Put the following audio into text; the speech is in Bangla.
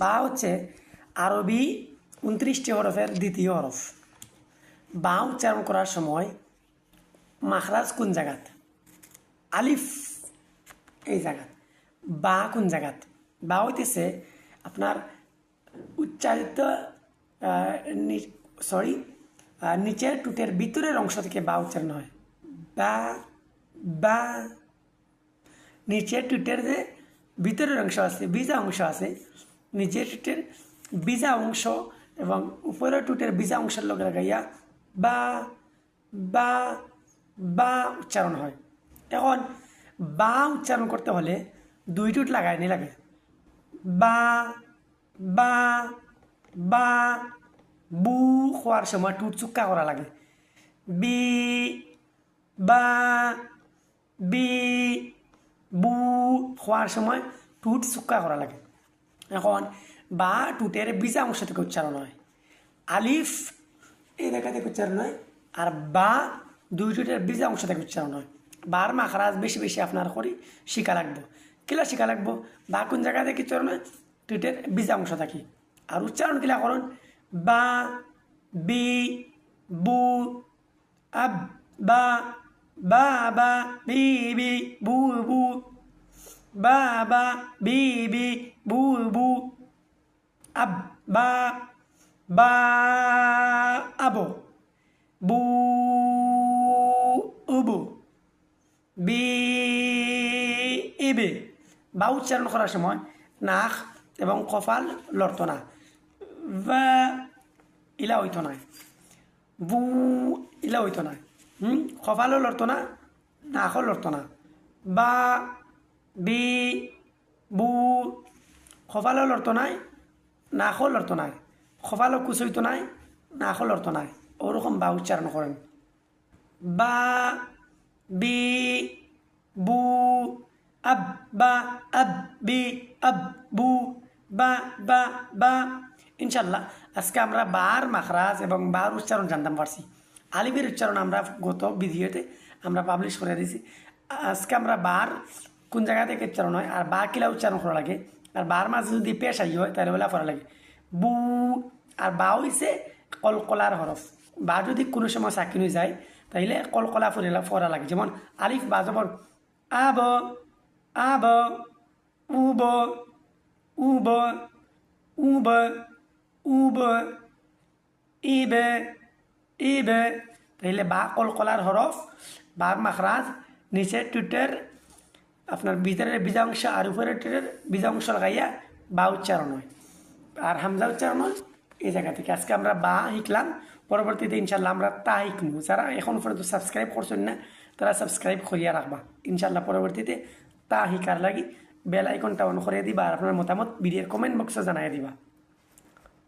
বা হচ্ছে আরবি উনত্রিশটি হরফের দ্বিতীয় হরফ। বা উচ্চারণ করার সময় মাখরাজ কোন জায়গাত? আলিফ এই জায়গাত। বা কোন জায়গাত? বা হইতেছে আপনার উচ্চারিত সরি নিচের টুটের ভিতরের অংশ থেকে বা উচ্চারণ হয়। বা বা, নিচের টুটের যে ভিতরের অংশ আছে, বিজা অংশ আছে নিচের টুটের বিজা অংশ এবং উপরের টুটের বিজা অংশের লগে লাগাইয়া বা বা বা উচ্চারণ হয়। এখন বা উচ্চারণ করতে হলে দুই টুট লাগায় নি লাগে। বা বা বা, বু খোয়ার সময় টুট চুক্কা করা লাগে। বা, বি, বু খোয়ার সময় টুট চুক্কা করা লাগে। এখন বা টুটের বিজা অংশ থেকে উচ্চারণ হয়। আলিফ এই দেখা থেকে উচ্চারণ হয় আর বা দুই টুটের বিজা অংশ থেকে উচ্চারণ হয়। বার মাখারাজ বেশি বেশি আপনার করি শিকা লাগবো। কিলা শিকা লাগবো? বা কোন জায়গা থেকে উচ্চারণ হয়? টুটের বিজা অংশ থাকি। আর উচ্চারণ কিলা করুন বা, বি, বু, আব, বা বা বা, বি বি, বু বু। বা বা বি বি বু বু আব বা বা আবো বু উবু বি ইবে বা উচ্চারণ করার সময় নাক এবং কপাল লড়ত না। ইলা হইতো না। বু, ইলা হইতো না। হুম? কপালও লড়তো না নাকও লড়তো না। বা বি, বু কপালও লড়তো নাই নাকও লড়তো নাই। কপালও কুচইতো নাই নাকও লড়তো নাই। ওরকম বা উচ্চারণ করেন বা, বি, বু, আব, বা, আব, বি, আব, বু, বা বা বা। ইনশাল্লাহ আজকে আমরা বার মাখরাজ এবং বার উচ্চারণ জানতাম পারছি আলিফের উচ্চারণ আমরা গত ভিডিওতে আমরা পাবলিশ করে দিয়েছি আজকে আমরা বার কোন জায়গা থেকে উচ্চারণ হয়? আর বা কিলা উচ্চারণ করা লাগে। আর বার মাঝে যদি পেশ আই হয়, তাহলে বলে করা লাগে। বু, আর বা হইছে কলকলার হরফ। বা যদি কোনো সময় সাকিন যায়, তাইলে কলকলা ফরিলা ফরা লাগে। যেমন আলিফ, বা যেমন আব আব উব উব উব উব ইবে ইবে তাইলে বা কলকলার হরফ বার মাখরাজ, নিচে টুটের আপনার ভিতরের বীজাংশ আর উপরের টেরের বীজাংশ লাগাইয়া বা উচ্চারণ হয়। আর হামজা উচ্চারণ হয় এই জায়গা থেকে। আজকে আমরা বা শিখলাম, পরবর্তীতে ইনশাল্লাহ আমরা তা শিখব। যারা এখন পর্যন্ত সাবস্ক্রাইব করছেন না, তারা সাবস্ক্রাইব করিয়া রাখবা। ইনশাল্লাহ পরবর্তীতে তা শিকার লাগি বেল আইকনটা অন করে দিবা আর আপনার মতামত ভিডিওর কমেন্ট বক্সে জানাই দিবা।